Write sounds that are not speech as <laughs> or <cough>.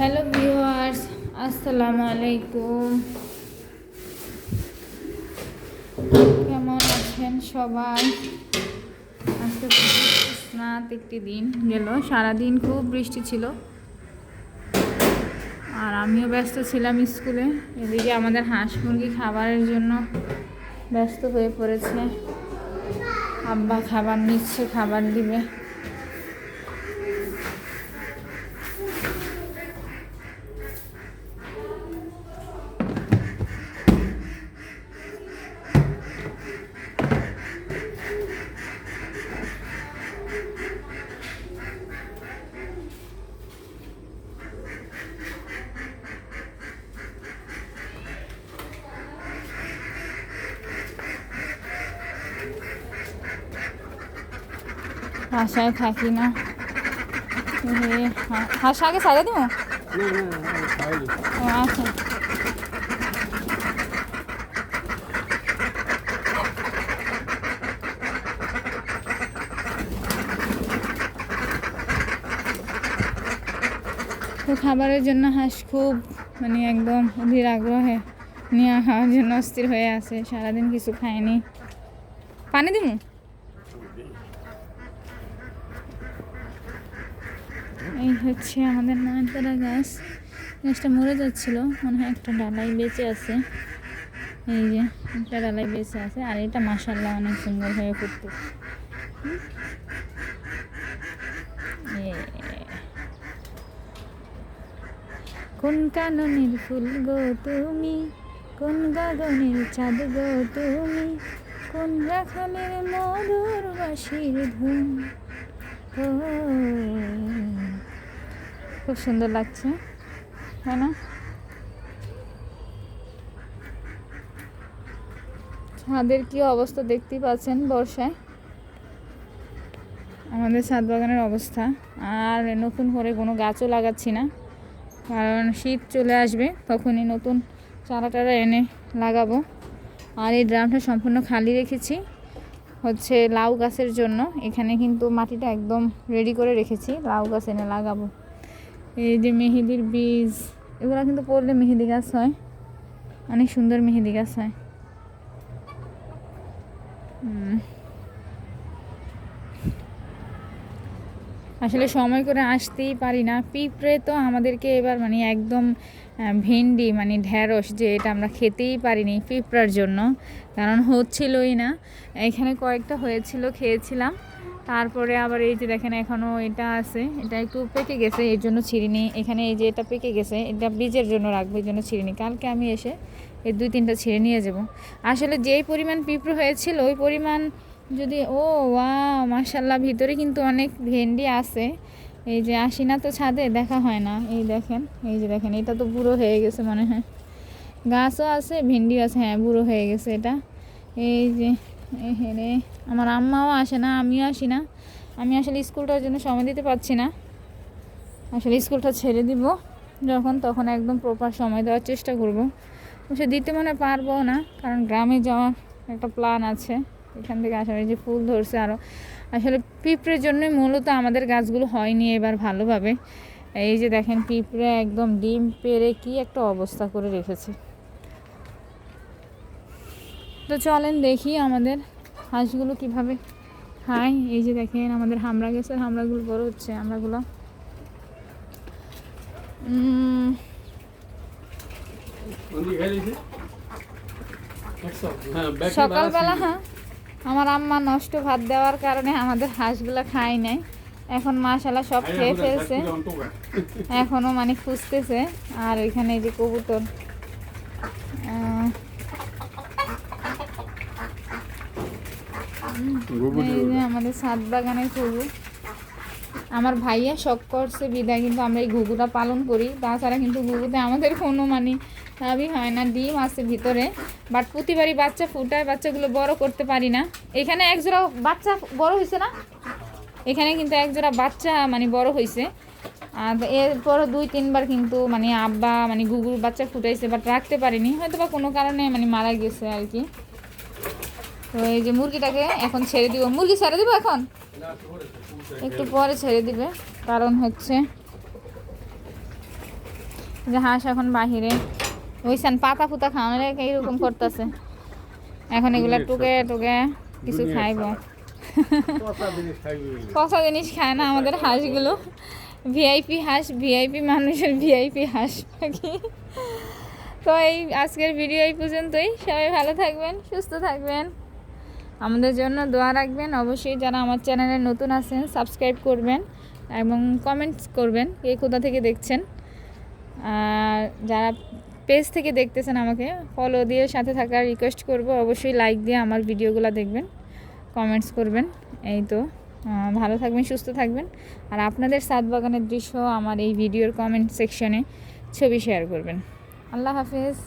Hello viewers, আসসালামু আলাইকুম। কেমন আছেন সবাই? আজকে স্নাত একটি দিন গেল, সারাদিন খুব বৃষ্টি ছিল। আর আমিও ব্যস্ত ছিলাম স্কুলে, এদিকে আমাদের হাঁস মুরগি খাবারের জন্য ব্যস্ত হয়ে পড়েছে। আব্বা খাবার নিচ্ছে, খাবার দিবে। বাসায় থাকি না। হাঁস আগে সাইডে দিব? ও আচ্ছা। তো খাবারের জন্য হাঁস খুব মানে একদম অধীর আগ্রহে নিয়ে খাওয়ার জন্য অস্থির হয়ে আছে। সারাদিন কিছু খায়নি পানি দিমু? এই হচ্ছে আমাদের নয়নতারা গাছ। গাছটা মরে যাচ্ছিল মনে হয় একটা ডালাই বেঁচে আছে। এই যে একটা ডালাই বেঁচে আছে আর এটা মাসাল্লাহ অনেক সুন্দর হয়ে ফুটতে কোন কাননের ফুল গো তুমি? কোন গগনের চাঁদ গো তুমি? কোন রাখালের মধুর বাসির ধুম? ও, খুব সুন্দর লাগছে, তাই না? ছাদের কি অবস্থা দেখতেই পাচ্ছেন বর্ষায়? আমাদের ছাদ বাগানের অবস্থা, আর নতুন করে কোনো গাছও লাগাচ্ছি না, কারণ শীত চলে আসবে, তখনই নতুন চারা টারা এনে লাগাবো। আর এই ড্রামটা সম্পূর্ণ খালি রেখেছি, হচ্ছে লাউ গাছের জন্য, এখানে কিন্তু মাটিটা একদম রেডি করে রেখেছি, লাউ গাছ এনে লাগাবো। এই যে মেহেদির বীজ, এগুলো কিন্তু পড়লে মেহেদি গাছ হয়। অনেক সুন্দর মেহেদি গাছ হয়। আসলে সময় করে আসতেই পারি না। পিঁপড়ে তো আমাদেরকে এবার মানে একদম ভেন্ডি মানে ঢ্যাঁড়স যে এটা আমরা খেতেই পারিনি পিঁপড়ার জন্য। কারণ হচ্ছিলই না। এখানে কয়েকটা হয়েছিল, খেয়েছিলাম। তারপরে আবার এই যে দেখেন এখনও এটা আছে। এটা একটু পেকে গেছে, এর জন্য ছিঁড়িনি। এখানে এই যে এটা পেকে গেছে, এটা বীজের জন্য রাখব এই জন্য ছিঁড়িনি। কালকে আমি এসে এই দুই তিনটা ছিঁড়ে নিয়ে যাব। আসলে যেই পরিমাণ পিঁপড়ে হয়েছিল, ওই পরিমাণ যদি, ও ওয়া মার্শাল্লাহ ভিতরে কিন্তু অনেক ভেন্ডি আছে। এই যে আসি না তো ছাদে, দেখা হয় না। এই দেখেন, এই যে দেখেন, এটা তো বুড়ো হয়ে গেছে মনে হয়। গাছও আছে, ভেন্ডিও আছে হ্যাঁ বুড়ো হয়ে গেছে এটা। এই যে হেরে আমার আম্মাও আসে না, আমিও আসি না। আমি আসলে স্কুলটার জন্য সময় দিতে পারছি না। আসলে স্কুলটা ছেড়ে দিব, যখন তখন একদম প্রপার সময় দেওয়ার চেষ্টা করব। সে দিতে মনে পারব না, কারণ গ্রামে যাওয়ার একটা প্ল্যান আছে। এখান থেকে আসলে যে ফুল ধরছে আরও আসলে পিঁপড়ের জন্যই মূলত আমাদের গাছগুলো হয়নি এবার ভালোভাবে। এই যে দেখেন, পিঁপড়ে একদম ডিম পেড়ে কি একটা অবস্থা করে রেখেছে। তো চলেন দেখি আমাদের হাঁসগুলো কীভাবে খায়। এই যে দেখেন আমাদের হামড়া গেছে হামড়াগুলো বড় হচ্ছে হামড়াগুলো উম, সকালবেলা হ্যাঁ আমার আম্মা নষ্ট ভাত দেওয়ার কারণে আমাদের হাঁসগুলো খায় নাই। এখন মাশালা সব খেয়ে ফেলছে। এখনও মানে খুঁজতেছে। আর এখানে এই যে কবুতর আহ, এই যে আমাদের ছাদ বাগানের ঘুঘু আমার ভাইয়া শখ করছে বিদায় কিন্তু আমরা এই ঘুঘুটা পালন করি। তাছাড়া কিন্তু ঘুঘুতে আমাদের কোনো মানে লাভই হয় না ডিম আছে ভিতরে। বাট প্রতিবারই বাচ্চা ফুটায় বাচ্চাগুলো বড় করতে পারি না। এখানে এক জোড়া বাচ্চা বড় হয়েছে না? এখানে কিন্তু এক জোড়া বাচ্চা মানে বড় হয়েছে। আর এরপর দুই তিনবার কিন্তু মানে আব্বা মানে গুগুর বাচ্চা ফুটাইছে বাট রাখতে পারিনি। হয়তো বা কোনো কারণে মানে মারা গেছে আর কি। তো এই যে মুরগিটাকে এখন ছেড়ে দিব। মুরগি ছেড়ে দিব এখন? একটু পরে ছেড়ে দিবে কারণ হচ্ছে যে হাঁস এখন বাহিরে। ওইসান পাতা ফুতা খাওয়ানো এইরকম করতেছে। এখন এগুলা টুকে টুকে কিছু খাইব। পচা <laughs> জিনিস খায় না আমাদের হাঁসগুলো। ভিআইপি হাঁস ভিআইপি মানুষের ভিআইপি হাঁস নাকি? তো এই আজকের ভিডিও এই পর্যন্তই। সবাই ভালো থাকবেন সুস্থ থাকবেন। আমাদের জন্য দোয়া রাখবেন। অবশ্যই যারা আমার চ্যানেলে নতুন আছেন সাবস্ক্রাইব করবেন এবং কমেন্টস করবেন কে কোথা থেকে দেখছেন। আর যারা পেজ থেকে দেখতেছেন আমাকে ফলো দিয়ে সাথে থাকার রিকোয়েস্ট করব, অবশ্যই লাইক দিয়ে আমার ভিডিওগুলো দেখবেন কমেন্টস করবেন। এই তো ভালো থাকবেন, সুস্থ থাকবেন। আর আপনাদের সাত বাগানের দৃশ্য আমার এই ভিডিওর কমেন্ট সেকশনে ছবি শেয়ার করবেন। আল্লাহ হাফেজ।